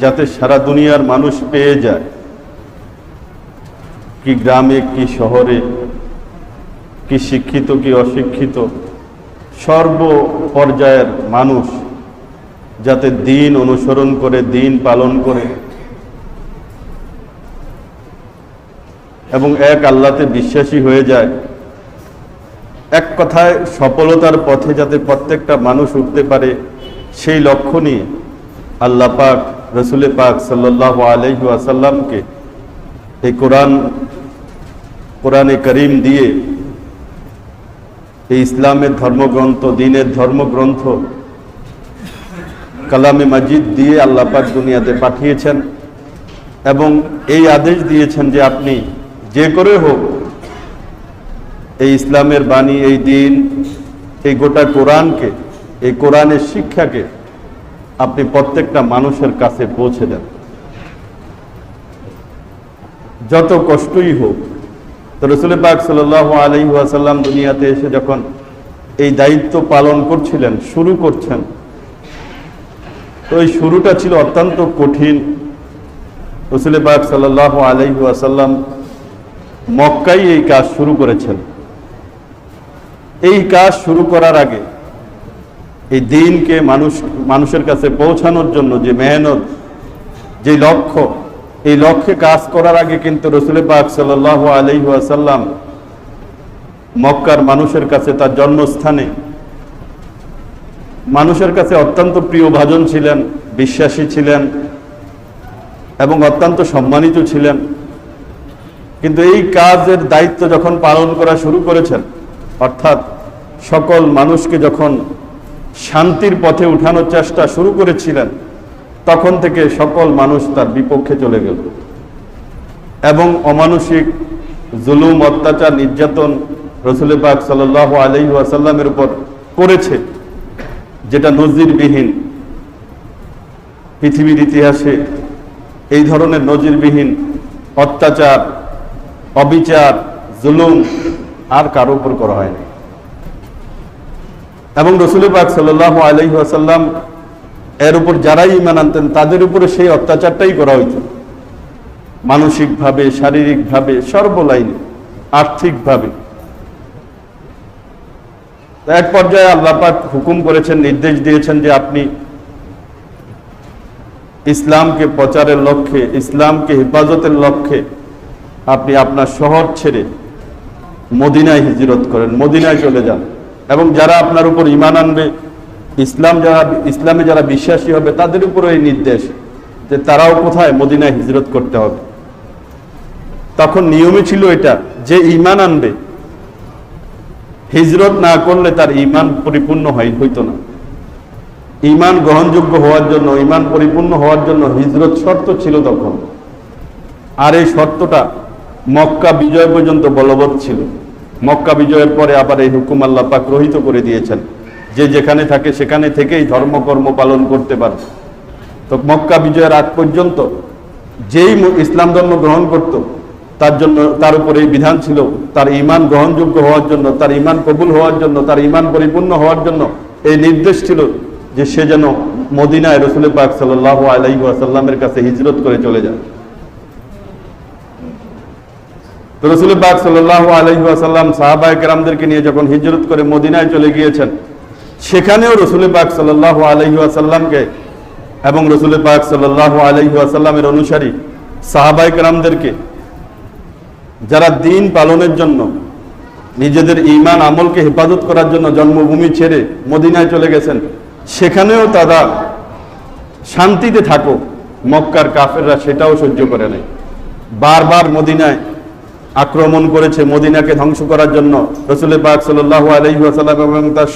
যাতে সারা দুনিয়ার মানুষ পেয়ে যায়। কি গ্রামে, কি শহরে, কি শিক্ষিত, কি অশিক্ষিত, সর্ব পর্যায়ের মানুষ যাতে দিন অনুসরণ করে, দিন পালন করে। এবং এক আল্লাতে বিশ্বাসী হয়ে যায়। এক কথায় সফলতার পথে যাতে প্রত্যেকটা মানুষ উঠতে পারে, সেই লক্ষ্য নিয়ে আল্লাহ পাক রসুলে পাক সাল্লাহ আলহি আসাল্লামকে এই কোরআন, কোরআনে করিম দিয়ে এই ইসলামের ধর্মগ্রন্থ, দিনের ধর্মগ্রন্থ, কালামে মাজিদ দিয়ে আল্লাহ পাক দুনিয়াতে পাঠিয়েছেন এবং এই আদেশ দিয়েছেন যে আপনি যে করে হোক এই ইসলামের বাণী, এই দিন, এই গোটা কোরআনকে, এই কোরআনের শিক্ষাকে আপনি প্রত্যেকটা মানুষের কাছে পৌঁছে দেন। যত কষ্টই হোক, তো রসুল পাক সাল আলহি আসাল্লাম দুনিয়াতে এসে যখন এই দায়িত্ব পালন করছিলেন, শুরু করছেন, তো এই শুরুটা ছিল অত্যন্ত কঠিন। রসুল পাক সাল আলহি আসাল্লাম মক্কাই এই কাজ শুরু করেছেন। এই কাজ শুরু করার আগে এই দিনকে মানুষ, মানুষের কাছে পৌঁছানোর জন্য যে মেহনত, যে লক্ষ্য, এই লক্ষ্যে কাজ করার আগে কিন্তু রসুল পাক সাল আলহি আসাল্লাম মক্কার মানুষের কাছে তার জন্মস্থানে, মানুষের কাছে অত্যন্ত প্রিয় ভাজন ছিলেন, বিশ্বাসী ছিলেন, এবং অত্যন্ত সম্মানিত ছিলেন। কিন্তু এই কাজের দায়িত্ব যখন পালন করা শুরু করেছেন, অর্থাৎ সকল মানুষকে যখন শান্তির পথে উঠানোর চেষ্টা শুরু করেছিলেন, তখন থেকে সকল মানুষ তার বিপক্ষে চলে গেল। এবং অমানসিক জুলুম, অত্যাচার, নির্যাতন রসুল পাক সাল আলহি আসাল্লামের উপর করেছে, যেটা নজিরবিহীন। পৃথিবীর ইতিহাসে এই ধরনের নজিরবিহীন অত্যাচার, অবিচার, জুলুম আর কারও উপর করা হয়নি। এবং রসুল পাক সাল আলহি আসাল্লাম এর উপর যারাই ইমান আনতেন, তাদের উপরে সেই অত্যাচারটাই করা হইত। মানসিকভাবে, শারীরিকভাবে, সর্বলাইনে, আর্থিকভাবে। এক পর্যায়ে আল্লাপাক হুকুম করেছেন, নির্দেশ দিয়েছেন যে আপনি ইসলামকে প্রচারের লক্ষ্যে, ইসলামকে হেফাজতের লক্ষ্যে আপনি আপনার শহর ছেড়ে মদিনায় হিজরত করেন, মদিনায় চলে যান। এবং যারা আপনার উপর ইমান আনবে, ইসলাম যারা, ইসলামে যারা বিশ্বাসী হবে, তাদের উপরও এই নির্দেশ যে তারাও কোথায়? মদিনায় হিজরত করতে হবে। তখন নিয়মে ছিল এটা, যে ইমান আনবে, হিজরত না করলে তার ইমান পরিপূর্ণ হয়, হইতো না। ইমান গ্রহণযোগ্য হওয়ার জন্য ইমান পরিপূর্ণ হওয়ার জন্য হিজরত শর্ত ছিল তখন। আর এই শর্তটা মক্কা বিজয় পর্যন্ত বলবৎ ছিল। মক্কা বিজয়ের পরে আবার এই হুকুম আল্লাহ পাক রহিত করে দিয়েছেন। যে যেখানে থাকে সেখানে থেকেই ধর্মকর্ম পালন করতে পারে। তো মক্কা বিজয়ের আগ পর্যন্ত যেই ইসলাম ধর্ম গ্রহণ করত, তার জন্য তার উপরে এই বিধান ছিল, তার ইমান গ্রহণযোগ্য হওয়ার জন্য, তার ইমান কবুল হওয়ার জন্য, তার ইমান পরিপূর্ণ হওয়ার জন্য এই নির্দেশ ছিল যে সে যেন মদিনায় রসুল পাক সাল্লাহ আলাইহি আসাল্লামের কাছে হিজরত করে চলে যায়। তো রসুল পাক সাল্লাহ আলহি আসাল্লাম সাহাবায় কেরামদেরকে নিয়ে যখন হিজরত করে মদিনায় চলে গিয়েছেন, সেখানেও রসুল পাক সাল্লাহ আলহি আসাল্লামকে এবং রসুল পাক সাল্লাহ আলহি আসাল্লামের অনুসারী সাহাবাই কেরামদেরকে, যারা দিন পালনের জন্য, নিজেদের ইমান আমলকে হেফাজত করার জন্য জন্মভূমি ছেড়ে মদিনায় চলে গেছেন, সেখানেও তারা শান্তিতে থাকো মক্কার কাফেররা সেটাও সহ্য করে নেয়। বারবার মদিনায় আক্রমণ করেছে মদিনাকে ধ্বংস করার জন্য। রসুল পাক সাল্লাহ আলহিহাসাল্লাম এবং তার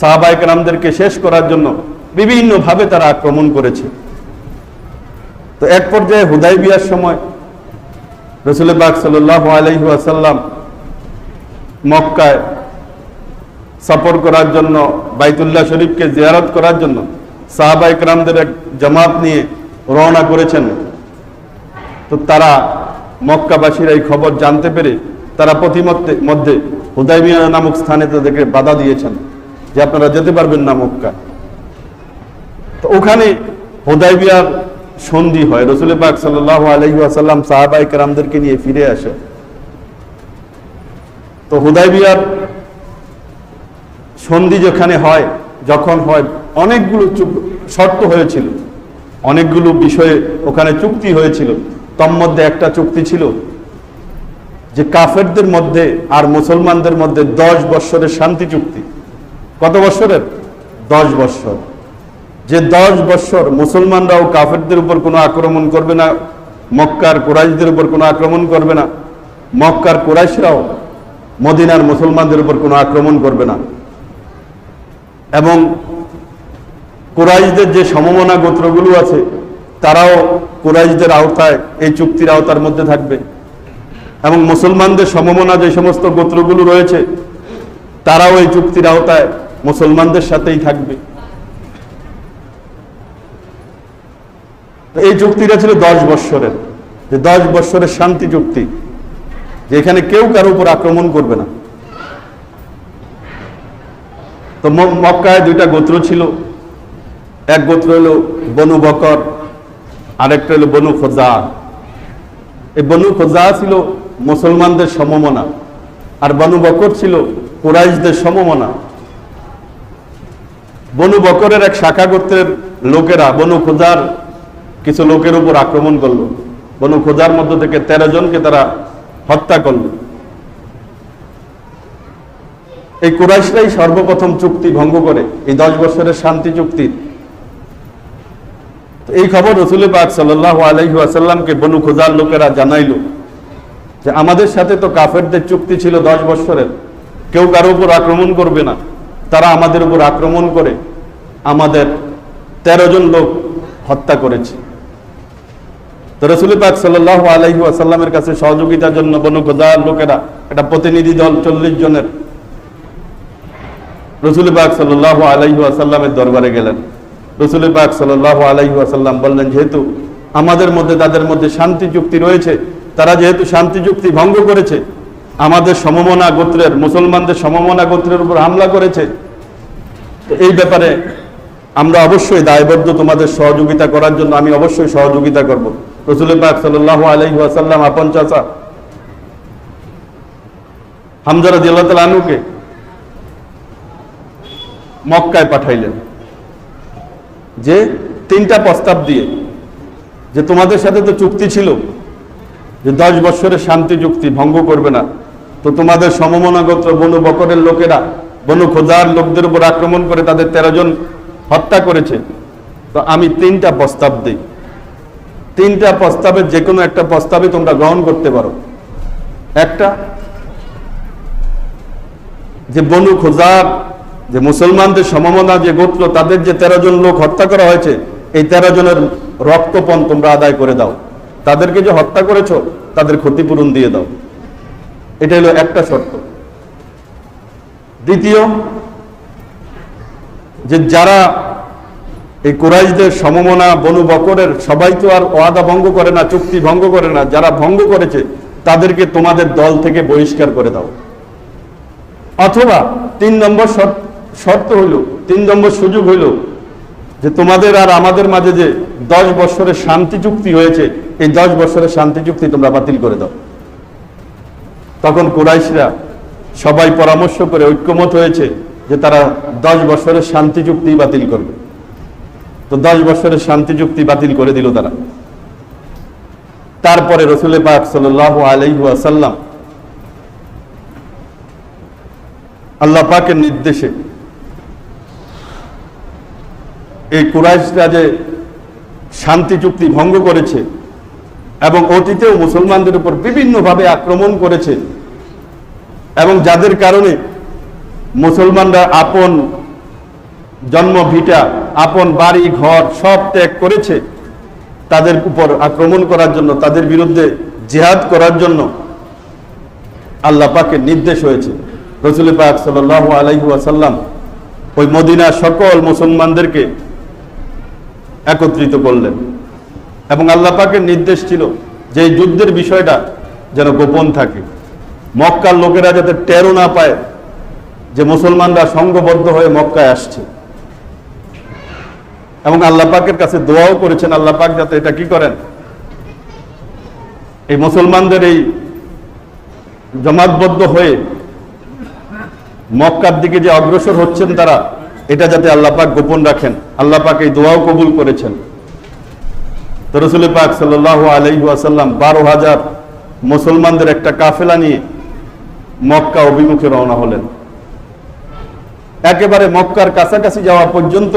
সাহাবাইক রামদেরকে শেষ করার জন্য বিভিন্নভাবে তারা আক্রমণ করেছে। তো এক পর্যায়ে হুদাই বিয়ার সময় রসুল পাক সাল্লাহ আলহিহাসাল্লাম মক্কায় সফর করার জন্য, বাইতুল্লাহ শরীফকে জিয়ারত করার জন্য সাহাবাইক রামদের এক জামাত নিয়ে রওনা করেছেন। তো তারা মক্কাবাসীর এই খবর জানতে পেরে তারা প্রতিমধ্যে মধ্যে হুদাইমিয়া নামক স্থানে তাদেরকে বাধা দিয়েছেন যে আপনারা যেতে পারবেন না মক্কা তো ওখানে হুদাইবিয়ার সন্ধি হয়। রসুল পাক সাল্লাহ আলহি আসাল্লাম সাহাবাই কেরামদেরকে নিয়ে ফিরে আসে। তো হুদাই বিয়ার সন্ধি যেখানে হয়, যখন হয়, অনেকগুলো শর্ত হয়েছিল। অনেকগুলো বিষয়ে ওখানে চুক্তি হয়েছিল। তোর মধ্যে একটা চুক্তি ছিল যে কাফেরদের মধ্যে আর মুসলমানদের মধ্যে দশ বৎসরের শান্তি চুক্তি। কত বৎসরের? দশ বৎসর। যে দশ বৎসর মুসলমানরাও কাফেরদের উপর কোনো আক্রমণ করবে না, মক্কার কোরাইশদের উপর কোনো আক্রমণ করবে না, মক্কার কোরাইশরাও মদিনার মুসলমানদের উপর কোনো আক্রমণ করবে না। এবং কোরাইশদের যে সমমনা গোত্রগুলো আছে তারাও কোরাইশদের আওতায় এই চুক্তির আওতার মধ্যে থাকবে। এবং মুসলমানদের সমমনা যে সমস্ত গোত্রগুলো রয়েছে, তারাও এই চুক্তির আওতায় মুসলমানদের সাথেই থাকবে। এই চুক্তিটা ছিল দশ বৎসরের। যে দশ বৎসরের শান্তি চুক্তি যে এখানে কেউ কারও উপর আক্রমণ করবে না। তো মক্কায় দুইটা গোত্র ছিল। এক গোত্র হলো বনু বকর আরেকটা হলো বনু খোজা। এই বনু খোজা ছিল মুসলমানদের সমমনা, আর বনু বকর ছিল কুরাইশদের সমমনা। বনু বকরের এক শাখা গোত্রের লোকেরা বনু খোজার কিছু লোকের উপর আক্রমণ করল। বনু খোজার মধ্য থেকে তেরো জনকে তারা হত্যা করল। এই কুরাইশরাই সর্বপ্রথম চুক্তি ভঙ্গ করে। এই দশ বছরের শান্তি চুক্তির এই খবর রসুল পাক সাল্লাহ আলহি বনু খোজার লোকেরা জানাইল যে আমাদের সাথে তো কাফেরদের চুক্তি ছিল দশ বছরের কেউ কারও উপর আক্রমণ করবে না। তারা আমাদের উপর আক্রমণ করে আমাদের তেরো জন লোক হত্যা করেছে। তো রসুল পাক সাল্লাহ আলহি আসাল্লামের কাছে সহযোগিতার জন্য বনু খোজার লোকেরা একটা প্রতিনিধি দল চল্লিশ জনের রসুল পাক সাল্লাহ আলাইহু আসাল্লামের দরবারে গেলেন। রসুল সাল্লাহ আলাইহু আসাল্লাম বললেন, যেহেতু আমাদের মধ্যে, তাদের মধ্যে শান্তি চুক্তি রয়েছে, তারা যেহেতু শান্তি চুক্তি ভঙ্গ করেছে, আমাদের সমমনা গোত্রের, মুসলমানদের সমমনা গোত্রের উপর হামলা করেছে এই ব্যাপারে আমরা অবশ্যই দায়বদ্ধ তোমাদের সহযোগিতা করার জন্য আমি অবশ্যই সহযোগিতা করব। রসুল সাল্লাহ আলাইহু আসাল্লাম আপন চাচা হামজারা মক্কায় পাঠাইলেন। যে তিনটা প্রস্তাব দিয়ে, যে তোমাদের সাথে তো চুক্তি ছিল, যে দশ বৎসরের শান্তি চুক্তি ভঙ্গ করবে না, তো তোমাদের সমমনাগত বনু বকরের লোকেরা, বনু খোঁজার লোকদের উপর আক্রমণ করে তাদের তেরো জন হত্যা করেছে। তো আমি তিনটা প্রস্তাব দিই। তিনটা প্রস্তাবের যে কোনো একটা প্রস্তাবে তোমরা গ্রহণ করতে পারো। একটা, যে বনু খোজার যে মুসলমানদের সমমনা যে গোত্র তাদের যে তেরো জন লোক হত্যা করা হয়েছে, এই তেরো জনের রক্তপণ তোমরা আদায় করে দাও। তাদেরকে যে হত্যা করেছ, তাদের ক্ষতিপূরণ দিয়ে দাও। এটা হলো একটা শর্ত। দ্বিতীয়, যে যারা এই কুরাইশদের সমমনা, বনু বকরের, সবাই তো আর ওয়াদা ভঙ্গ করে না, চুক্তি ভঙ্গ করে না, যারা ভঙ্গ করেছে, তাদেরকে তোমাদের দল থেকে বহিষ্কার করে দাও। অথবা তিন নম্বর শর্ত- শর্ত হইল, তিন নম্বর সুযোগ হইল যে তোমাদের আর আমাদের মাঝে যে দশ বছরের শান্তি চুক্তি হয়েছে, এই দশ বছরের শান্তি চুক্তি তোমরা বাতিল করে দাও। তখন কুরাইশরা সবাই পরামর্শ করে ঐক্যমত হয়েছে যে তারা দশ বছরের শান্তি চুক্তি বাতিল করবে। তো দশ বছরের শান্তি চুক্তি বাতিল করে দিল তারা। তারপরে রসুল পাক সাল আলাইহু আসাল্লাম আল্লাহ পাকের নির্দেশে এই কুরাইশরা যে শান্তি, চুক্তি ভঙ্গ করেছে এবং অতীতেও মুসলমানদের উপর বিভিন্নভাবে আক্রমণ করেছে এবং যাদের কারণে মুসলমানরা আপন জন্ম ভিটা, আপন বাড়ি, ঘর সব ত্যাগ করেছে, তাদের উপর আক্রমণ করার জন্য, তাদের বিরুদ্ধে জেহাদ করার জন্য আল্লাহ পাকের নির্দেশ হয়েছে। রসুল পাক সাল আলাইহু আসাল্লাম ওই মদিনার সকল মুসলমানদেরকে একত্রিত করলেন। এবং আল্লাহ পাকের নির্দেশ ছিল যে যুদ্ধের বিষয়টা যেন গোপন থাকে। মক্কার লোকেরা যাতে টেরো না পায় যে মুসলমানরা সংঘবদ্ধ হয়ে মক্কায় আসছে। এবং আল্লাহ পাকের কাছে দোয়াও করেছেন, আল্লাহ পাক যাতে এটা কি করেন? এই মুসলমানদের এই জমাতবদ্ধ হয়ে মক্কার দিকে যে অগ্রসর হচ্ছেন তারা এটা যাতে আল্লাহ পাক গোপন রাখেন। আল্লাহ পাক এই দোয়াও কবুল করেছেন। তো রসুল পাক সাল্লাহ আলহি আসাল্লাম বারো হাজার মুসলমানদের একটা কাফেলা নিয়ে মক্কা অভিমুখে রওনা হলেন। একেবারে মক্কার কাছাকাছি যাওয়া পর্যন্ত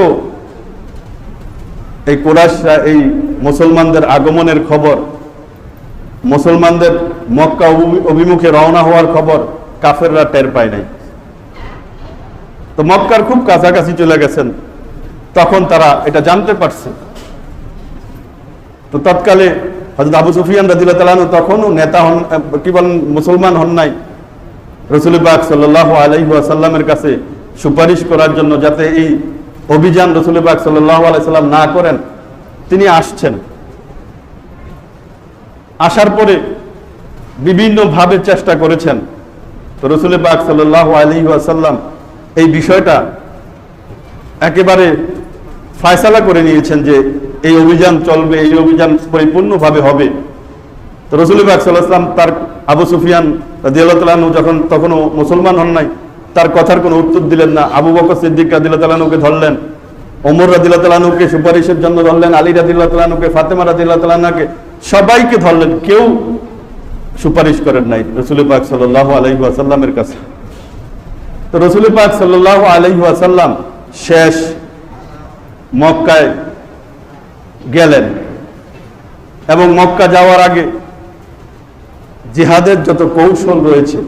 এই কোরাসরা এই মুসলমানদের আগমনের খবর, মুসলমানদের মক্কা অভিমুখে রওনা হওয়ার খবর কাফেররা টের পায় নাই। তো মক্কার খুব কাছাকাছি চলে গেছেন। তখন তারা এটা জানতে পারছে। তো তৎকালে হজরত আবু সুফিয়ান রাজিল্লাহ তালানু তখনও নেতা হন কি বলেন, মুসলমান হন নাই। রসুল পাক সাল্লাহ আলাইসাল্লামের কাছে সুপারিশ করার জন্য যাতে এই অভিযান রসুল পাক সাল্লাহ আলাইসাল্লাম না করেন, তিনি আসছেন। আসার পরে বিভিন্নভাবে চেষ্টা করেছেন। তো রসুল পাক সাল্লাহ আলী আসাল্লাম এই বিষয়টা একেবারে ফায়সালা করে নিয়েছেন যে এই অভিযান চলবে, এই অভিযান পরিপূর্ণভাবে হবে। তো রসুল পাক সাল্লাহাম তার আবু সুফিয়ান দিয়ালু যখন তখনও মুসলমান হন নাই, তার কথার কোনো উত্তর দিলেন না। আবু বকর সিদ্দিক রাদিল্লাহ তালানুকে ধরলেন, ওমর রাদিল্লাহ তালানুকে সুপারিশের জন্য ধরলেন, আলী রাদিল্লাহ তালানুকে ফাতেমা রাদিল্লাহ তালানাকে সবাইকে ধরলেন। কেউ সুপারিশ করেন নাই রসুল পাক সাল্লাহ আলহি আসাল্লামের কাছে। তো রসুল পাক সাল্লাহ আলহি আসাল্লাম শেষ মক্কায় গেলেন এবং মক্কা যাওয়ার আগে জিহাদের যত কৌশল রয়েছে,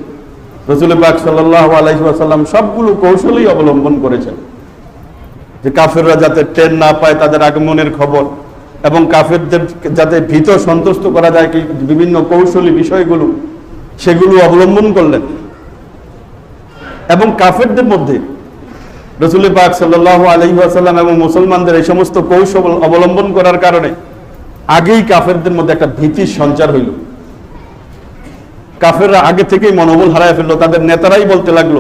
রসুল পাক সাল্লাহ আলাইসাল্লাম সবগুলো কৌশলই অবলম্বন করেছেন। যে কাফেররা যাতে ট্রেন না পায় তাদের আগমনের খবর এবং কাফেরদের যাতে ভীত সন্তুষ্ট করা যায় কি বিভিন্ন কৌশলী বিষয়গুলো, সেগুলো অবলম্বন করলেন। এবং কাফেরদের মধ্যে রসুল পাক সাল্লাহ আলহিহাসাল্লাম এবং মুসলমানদের এই সমস্ত কৌশল অবলম্বন করার কারণে আগেই কাফেরদের মধ্যে একটা ভীতির সঞ্চার হইল। কাফেররা আগে থেকেই মনোবল হারায় ফেলল, তাদের নেতারাই বলতে লাগল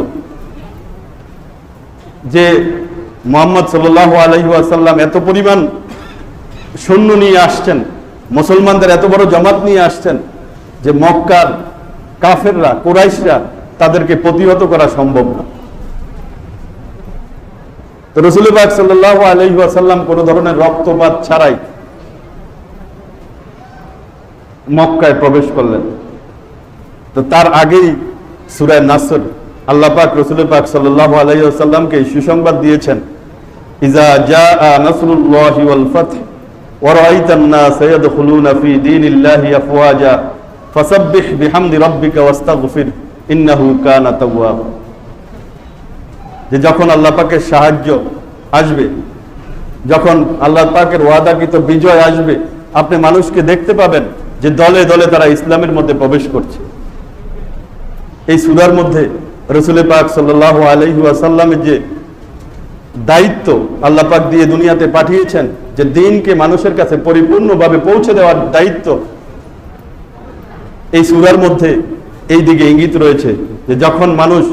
যে মোহাম্মদ সাল্লাহ আলহিহাসাল্লাম এত পরিমাণ সৈন্য নিয়ে আসছেন, মুসলমানদের এত বড় জমাত নিয়ে আসছেন যে মক্কার কাফেররা, কোরাইশরা তাদেরকে প্রতিহত করা সম্ভব না। তো রসুলিবাগ সাল্লাহ কোন ধরনের রক্তপাত ছাড়াই মক্কায় প্রবেশ করলেন। তো তার আগেই সুরায় নাসর, আল্লাহ পাক রসুল পাক সাল্লাহ আলাইসাল্লামকে সুসংবাদ দিয়েছেন, ইজা ওয়া বিহামদি ওয়াস্তাগফির। যে যখন আল্লাহ পাকের সাহায্য আসবে, যখন আল্লাহ পাকের ওয়াদাকৃত বিজয় আসবে, আপনি মানুষকে দেখতে পাবেন যে দলে দলে তারা ইসলামের মধ্যে প্রবেশ করছে। এই সুদার মধ্যে রসুলের পাক সাল্লাহ আলহিউসাল্লামের যে দায়িত্ব আল্লাহ পাক দিয়ে দুনিয়াতে পাঠিয়েছেন, যে দিনকে মানুষের কাছে পরিপূর্ণভাবে পৌঁছে দেওয়ার দায়িত্ব, এই সুরার মধ্যে এই দিকে ইঙ্গিত রয়েছে যে যখন মানুষ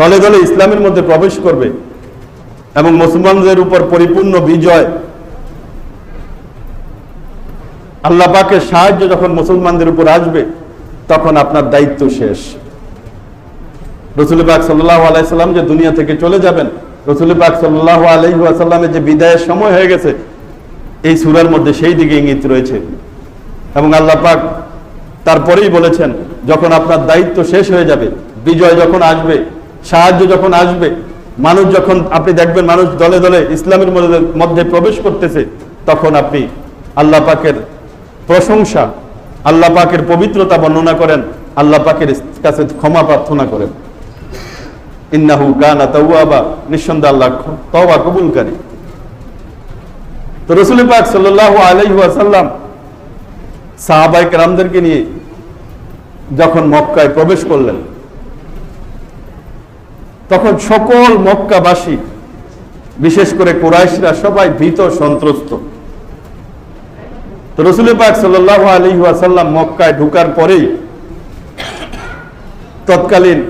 দলে দলে ইসলামের মধ্যে প্রবেশ করবে এবং মুসলমানদের উপর পরিপূর্ণ বিজয়, আল্লাহ পাকের সাহায্য যখন মুসলমানদের উপর আসবে, তখন আপনার দায়িত্ব শেষ। রসুল পাক সাল্লাহ আলাইসাল্লাম যে দুনিয়া থেকে চলে যাবেন রসুল পাক সাল্লাহ আলহিহাসাল্লামের যে বিদায়ের সময় হয়ে গেছে, এই সুরার মধ্যে সেই দিকে ইঙ্গিত রয়েছে। এবং আল্লাহ পাক তারপরেই বলেছেন, যখন আপনার দায়িত্ব শেষ হয়ে যাবে, বিজয় যখন আসবে, সাহায্য যখন আসবে, মানুষ যখন, আপনি দেখবেন মানুষ দলে দলে ইসলামের মধ্যে প্রবেশ করতেছে, তখন আপনি আল্লাহ পাকের প্রশংসা, আল্লাহ পাকের পবিত্রতা বর্ণনা করেন, আল্লাহ পাকের কাছে ক্ষমা প্রার্থনা করেন। ইন্নাহু কানা তাওয়াবা, নিঃসন্দেহে আল্লাহ তওবা কবুলকারী। তো রসুল পাক সাল্লাল্লাহু আলাইহি ওয়াসাল্লাম সাহাবায়ে কেরামদেরকে নিয়ে যখন মক্কায় প্রবেশ করলেন, তখন সকল মক্কাবাসী, বিশেষ করে কোরাইশরা সবাই ভীত সন্ত্রস্ত। তো রসুল পাক সাল্লাহ আলী ওয়াসাল্লাম মক্কায় ঢুকার পরেই তৎকালীন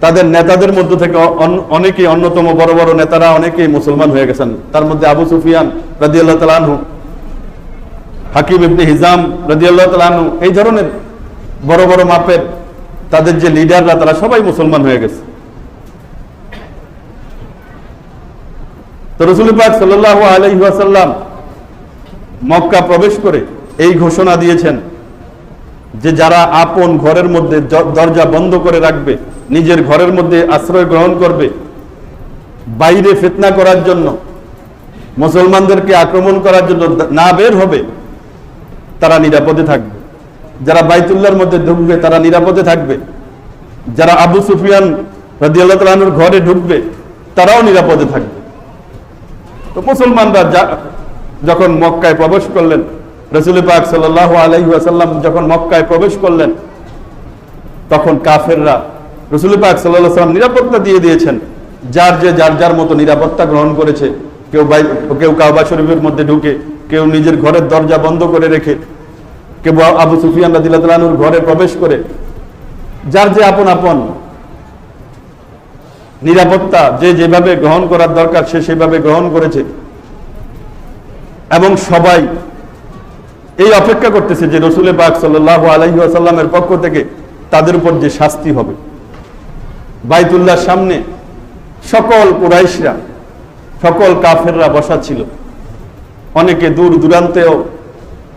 তাদের নেতাদের মধ্য থেকে অন- অনেকেই অন্যতম বড় বড় নেতারা অনেকেই মুসলমান হয়ে গেছেন। তার মধ্যে আবু সুফিয়ান রাদিয়াল্লাহ তালানহু হাকিম ইবনে হিজাম রাদিয়াল্লাহ তালানহু এই ধরনের বড় বড় মাপের তাদের যে লিডাররা, তারা সবাই মুসলমান হয়ে গেছে। তো রসুল পাক সাল্লাহ আলহিহাসাল্লাম মক্কা প্রবেশ করে এই ঘোষণা দিয়েছেন যে যারা আপন ঘরের মধ্যে দরজা বন্ধ করে রাখবে, নিজের ঘরের মধ্যে আশ্রয় গ্রহণ করবে, বাইরে ফিতনা করার জন্য, মুসলমানদেরকে আক্রমণ করার জন্য না বের হবে তারা নিরাপদে থাকবে। যারা বাইতুল্লাহর মধ্যে ঢুকবে, তারা নিরাপদে থাকবে। যারা আবু সুফিয়ান তাআলার ঘরে ঢুকবে, তারাও নিরাপদে থাকবে। তো মুসলমানরা যখন মক্কায় প্রবেশ করলেন, রসুল পাক সাল্লাহ আলহিহাসাল্লাম যখন মক্কায় প্রবেশ করলেন, তখন কাফেররা রসুল পাক সাল্লাহ সাল্লাম নিরাপত্তা দিয়ে দিয়েছেন। যার যে, যার যার মতো নিরাপত্তা গ্রহণ করেছে কেউ বাই, কেউ কাবা শরীফের মধ্যে ঢুকে, কেউ নিজের ঘরের দরজা বন্ধ করে রেখে, কেউ আবু সুফিয়ান রাদিল্লাহুর ঘরে প্রবেশ করে, যার যে আপন আপন নিরাপত্তা যে যেভাবে গ্রহণ করার দরকার, সে সেভাবে গ্রহণ করেছে। এবং সবাই এই অপেক্ষা করতেছে যে রসুলের বাগ সাল্লাহ আলহি আসাল্লামের পক্ষ থেকে তাদের উপর যে শাস্তি হবে। বাইতুল্লাহর সামনে সকল কুরাইশরা সকল কাফেররা বসা ছিল। অনেকে দূর দূরান্তেও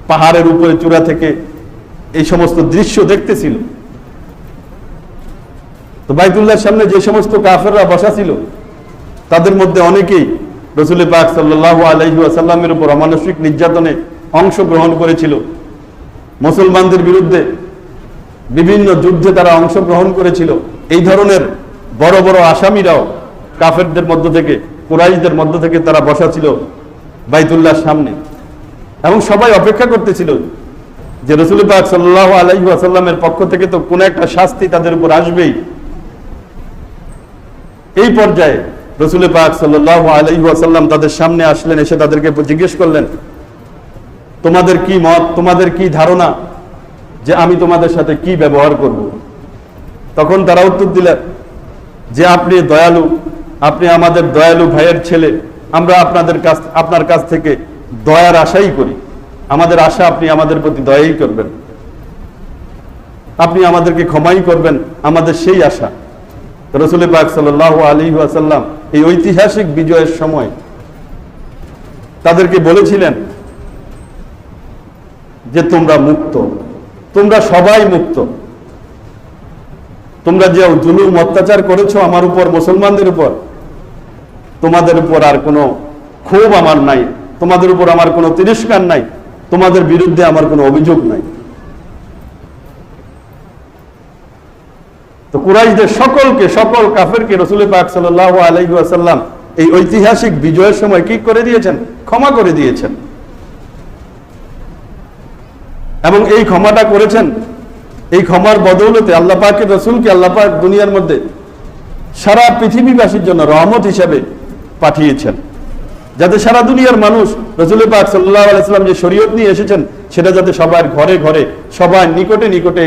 পাহাড়ের উপরে চূড়া থেকে এই সমস্ত দৃশ্য দেখতেছিল। তো বাইতুল্লাহর সামনে যে সমস্ত কাফেররা বসা ছিল, তাদের মধ্যে অনেকেই রসুল পাক সাল্লাহ আলহি আসাল্লামের উপর অমানসিক নির্যাতনে অংশগ্রহণ করেছিল। মুসলমানদের বিরুদ্ধে বিভিন্ন যুদ্ধে তারা অংশগ্রহণ করেছিল। এই ধরনের বড় বড় আসামিরাও কাফেরদের মধ্য থেকে কুরাইশদের মধ্য থেকে তারা বসা ছিল বাইতুল্লাহর সামনে এবং সবাই অপেক্ষা করতেছিল যে রসুল পাক সাল্লাহ আলহি আসাল্লামের পক্ষ থেকে তো কোনো একটা শাস্তি তাদের উপর আসবেই। এই পর্যায়ে রসুল পাক সাল্লাহ আলহিহাসাল্লাম তাদের সামনে আসলেন, এসে তাদেরকে জিজ্ঞেস করলেন, তোমাদের কি মত, তোমাদের কি ধারণা যে আমি তোমাদের সাথে কি ব্যবহার করব? তখন তারা উত্তর দিলেন, যে আপনি দয়ালু আপনি আমাদের দয়ালু ভাইয়ের ছেলে, আমরা আপনাদের কাছ, আপনার কাছ থেকে দয়ার আশাই করি। আমাদের আশা আপনি আমাদের প্রতি দয়াই করবেন। আপনি আমাদেরকে ক্ষমাই করবেন, আমাদের সেই আশা। রসুল পাক সাল্লাহ আলী আসাল্লাম এই ঐতিহাসিক বিজয়ের সময় তাদেরকে বলেছিলেন যে, তোমরা মুক্ত, তোমরা সবাই মুক্ত। তোমরা যে জুলুম, অত্যাচার করেছ আমার উপর, মুসলমানদের উপর তোমাদের উপর আর কোনো ক্ষোভ আমার নাই। তোমাদের উপর আমার কোনো তিরস্কার নাই। তোমাদের বিরুদ্ধে আমার কোনো অভিযোগ নাই। তো কুরাইশদের সকলকে, সকল কাফেরকে রসুল পাক সাল্লাহ আলহি আসাল্লাম এই ঐতিহাসিক বিজয়ের সময় কি করে দিয়েছেন? ক্ষমা করে দিয়েছেন। এবং এই ক্ষমাটা করেছেন। এই ক্ষমার বদৌলতে আল্লাহ পাকের রসুলকে আল্লাহ পাক দুনিয়ার মধ্যে সারা পৃথিবীবাসীর জন্য রহমত হিসাবে পাঠিয়েছেন। যাতে সারা দুনিয়ার মানুষ রসুল পাক সাল্লাহ আলাইসাল্লাম যে শরীয়ত নিয়ে এসেছেন, সেটা যাতে সবার ঘরে ঘরে, সবার নিকটে নিকটে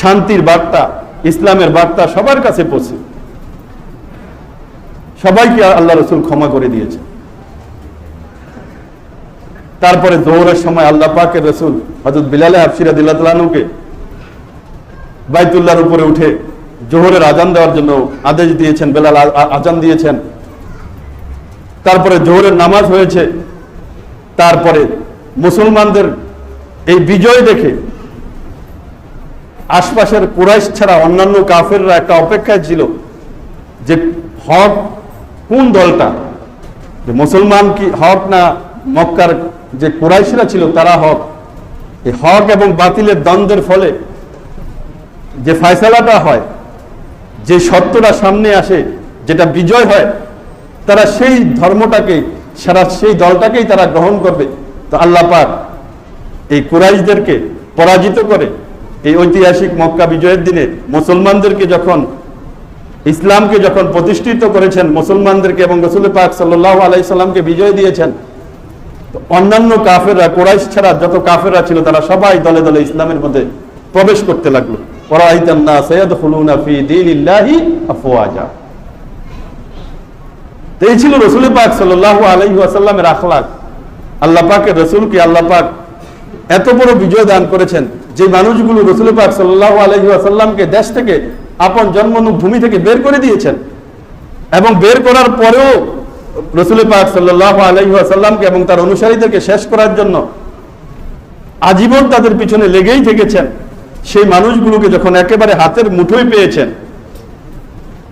শান্তির বার্তা, ইসলামের বার্তা সবার কাছে পৌঁছে। সবাইকে আল্লাহ রসুল ক্ষমা করে দিয়েছে তারপরে দৌড়ের সময় আল্লাহ পাকের রসুল হজরত বিলালে হাফসিরাদিল্লাহকে বাইতুল্লাহর উপরে উঠে জোহরের আজান দেওয়ার জন্য আদেশ দিয়েছেন, বেলাল আজান দিয়েছেন। তারপরে জোহরের নামাজ হয়েছে, তারপরে মুসলমানদের এই বিজয় দেখে আশপাশের কুরাইশ ছাড়া অন্যান্য কাফেররা একটা অপেক্ষায় ছিল যে হক কোন দলটা? যে মুসলমান কি হক না মক্কার যে কুরাইশরা ছিল তারা হক? এই হক এবং বাতিলের দ্বন্দ্বের ফলে যে ফয়সালাটা হয়, যে সত্যটা সামনে আসে, যেটা বিজয় হয় তারা সেই ধর্মটাকে, সারা সেই দলটাকেই তারা গ্রহণ করবে। তো আল্লাহ পাক এই কুরাইশদেরকে পরাজিত করে, এই ঐতিহাসিক মক্কা বিজয়ের দিনে মুসলমানদেরকে যখন, ইসলামকে যখন প্রতিষ্ঠিত করেছেন মুসলমানদেরকে এবং রসুল পাক সাল্লাহ আলাইসাল্লামকে বিজয় দিয়েছেন, তো অন্যান্য কাফেররা, কোরাইশ ছাড়া যত কাফেররা ছিল, তারা সবাই দলে দলে ইসলামের মধ্যে প্রবেশ করতে লাগল। ওরাইতান নাস ইয়াদখুলুনা ফি দীনিল্লাহি আফওয়াজা। এই ছিল রসুল পাক সাল্লাল্লাহু আলাইহি ওয়াসাল্লামের আখলাক। আল্লাহ পাকের রসুলকে আল্লাহ পাক এত বড় বিজয় দান করেছেন যে মানুষগুলো রসুল পাক সাল্লাল্লাহু আলাইহি ওয়াসাল্লামকে দেশ থেকে আপন জন্মভূমি থেকে বের করে দিয়েছেন। এবং বের করার পরেও রসুল পাক সাল্লাল্লাহু আলাইহি ওয়াসাল্লামকে এবং তার অনুসারীদেরকে শেষ করার জন্য আজীবন তাদের পিছনে লেগেই থেকেছেন। সেই মানুষগুলোকে যখন একেবারে হাতের মুঠোয় পেয়েছেন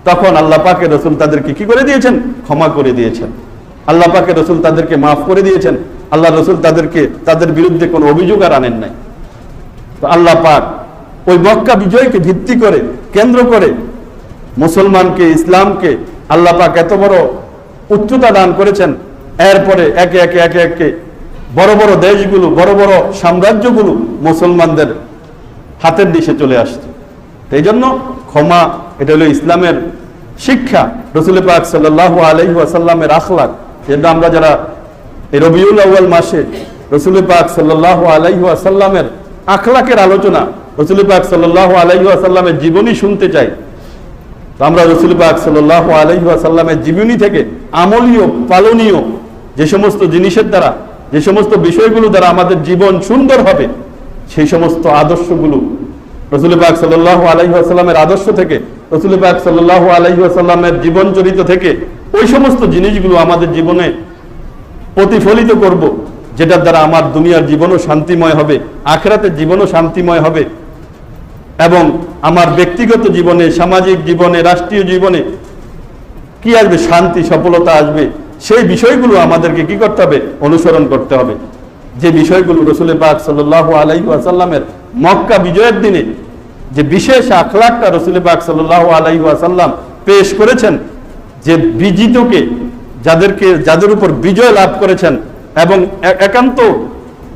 তখন আল্লাহ পাকে রসুল তাদেরকে কি করে দিয়েছেন? ক্ষমা করে দিয়েছেন। আল্লাহ পাকে রসুল তাদেরকে মাফ করে দিয়েছেন। আল্লাহ রসুল তাদেরকে, তাদের বিরুদ্ধে কোনো অভিযোগ আর আনেন নাই। তো আল্লাহ পাক ওই মক্কা বিজয়কে ভিত্তি করে, কেন্দ্র করে মুসলমানকে, ইসলামকে আল্লাহ পাক এত বড় উচ্চতা দান করেছেন। এরপরে একে একে একে একে বড় বড় দেশগুলো, বড় বড় সাম্রাজ্যগুলো মুসলমানদের হাতের দিশে চলে আসছে। এই জন্য ক্ষমা এটা হলো ইসলামের শিক্ষা। রসুল পাক সাল্লাহ আলহি আখলাক, যেটা আমরা যারা রবিউল আউ্য়াল মাসে রসুল পাক সাল্লাহ আলহি আসাল্লামের আখলাকের আলোচনা, রসুল পাক সাল্লাহ আলহি আসাল্লামের জীবনী শুনতে চাই। তো আমরা রসুল পাক সাল্লাহ আলহি আসাল্লামের জীবনী থেকে আমলীয়, পালনীয় যে সমস্ত জিনিসের দ্বারা, যে সমস্ত বিষয়গুলো দ্বারা আমাদের জীবন সুন্দর হবে, সেই সমস্ত আদর্শগুলো রসুল পাক সাল্লাহ আলহিহাস্লামের আদর্শ থেকে রসুল পাক সাল্লাহ আলহিহাস্লামের জীবন চরিত থেকে ওই সমস্ত জিনিসগুলো আমাদের জীবনে প্রতিফলিত করব, যেটার দ্বারা আমার দুনিয়ার জীবনও শান্তিময় হবে, আখরাতের জীবনও শান্তিময় হবে, এবং আমার ব্যক্তিগত জীবনে, সামাজিক জীবনে, রাষ্ট্রীয় জীবনে কি আসবে? শান্তি, সফলতা আসবে। সেই বিষয়গুলো আমাদেরকে কি করতে হবে? অনুসরণ করতে হবে। যে বিষয়গুলো রসুল পাক সাল্লাহ আলাইহি মক্কা বিজয়ের দিনে যে বিশেষ আখলাকটা রসুল পাক সাল্লাহ আলাইহি আসাল্লাম পেশ করেছেন, যে বিজিতকে যাদেরকে, যাদের উপর বিজয় লাভ করেছেন এবং একান্ত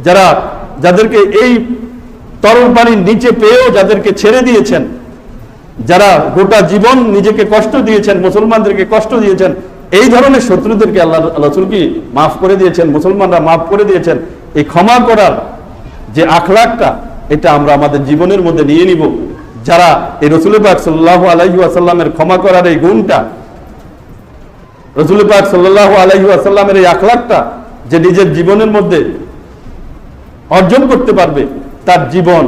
যারা, যাদেরকে এই তরল পানির নিচে পেয়েও যাদেরকে ছেড়ে দিয়েছেন, যারা গোটা জীবন নিজেকে কষ্ট দিয়েছেন, মুসলমানদেরকে কষ্ট দিয়েছেন, এই ধরনের শত্রুদেরকে আল্লাহ রসুল কি মাফ করে দিয়েছেন, মুসলমানরা মাফ করে দিয়েছেন, এই ক্ষমা করার যে আখলাকটা এটা আমরা আমাদের জীবনের মধ্যে নিয়ে নিব। যারা এই রসুল পাক সাল্লাহ আলাইহু আসাল্লামের ক্ষমা করার এই গুণটা, রসুল পাক সাল্লাহ আলাইহু আসাল্লামের এই আখলাকটা যে নিজের জীবনের মধ্যে অর্জন করতে পারবে, তার জীবন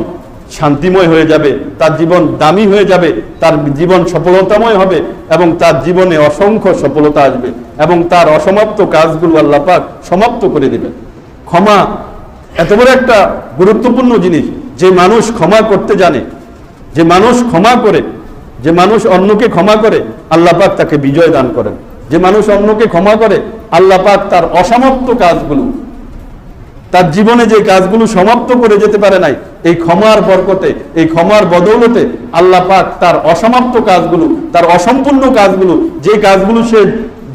শান্তিময় হয়ে যাবে, তার জীবন দামি হয়ে যাবে, তার জীবন সফলতাময় হবে এবং তার জীবনে অসংখ্য সফলতা আসবে এবং তার অসমাপ্ত কাজগুলো আল্লাহ পাক সমাপ্ত করে দেবেন। ক্ষমা এত বড় একটা গুরুত্বপূর্ণ জিনিস, যে মানুষ ক্ষমা করতে জানে যে মানুষ ক্ষমা করে, যে মানুষ অন্যকে ক্ষমা করে, আল্লাহ পাক তাকে বিজয় দান করেন। যে মানুষ অন্যকে ক্ষমা করে, আল্লাহ পাক তার অসমাপ্ত কাজগুলো, তার জীবনে যে কাজগুলো সমাপ্ত করে যেতে পারে নাই, এই ক্ষমার বরকতে, এই ক্ষমার বদৌলতে আল্লাহ পাক তার অসমাপ্ত কাজগুলো, তার অসম্পূর্ণ কাজগুলো, যে কাজগুলো সে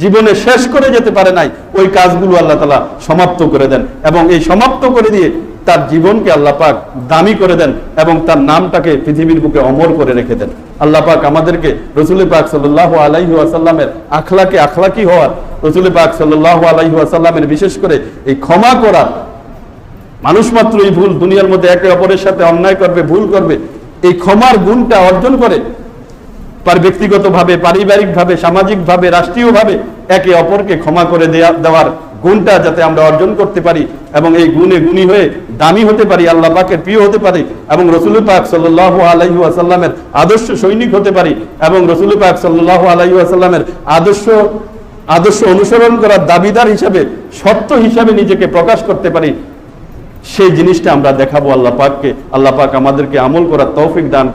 জীবনে শেষ করে যেতে পারে নাই, ওই কাজগুলো আল্লাহ তালা সমাপ্ত করে দেন। এবং এই সমাপ্ত করে দিয়ে তার জীবনকে আল্লাহ পাক দামি করে দেন এবং তার নামটাকে পৃথিবীর বুকে অমর করে রেখে দেন। আল্লাহ পাক আমাদেরকে রসুল পাক সাল্লাহ আলাইহি আসাল্লামের আখলাকে আখলাকি হওয়ার, রসুল পাক সাল্লাহ আলাইহি আসাল্লামের বিশেষ করে এই ক্ষমা করার, মানুষ মাত্র এই ভুল দুনিয়ার মধ্যে একে অপরের সাথে অন্যায় করবে, ভুল করবে, এই ক্ষমার গুণটা অর্জন করে তার ব্যক্তিগতভাবে, পারিবারিকভাবে, সামাজিকভাবে, রাষ্ট্রীয়ভাবে একে অপরকে ক্ষমা করে দেওয়ার গুণটা যাতে আমরা অর্জন করতে পারি এবং এই গুণে গুণী হয়ে দামি হতে পারি, আল্লাহ পাকের প্রিয় হতে পারি এবং রসুল পাক সাল্লাহ আলাইহু আসাল্লামের আদর্শ সৈনিক হতে পারি এবং রসুল পাক সাল্লাহ আলাইহু আসাল্লামের আদর্শ আদর্শ অনুসরণ করার দাবিদার হিসাবে সত্য হিসাবে নিজেকে প্রকাশ করতে পারি, সেই জিনিসটা আমরা দেখাবো আল্লাহ পাককে, আল্লাহ পাক আমাদেরকে আমল করার তৌফিক দান করে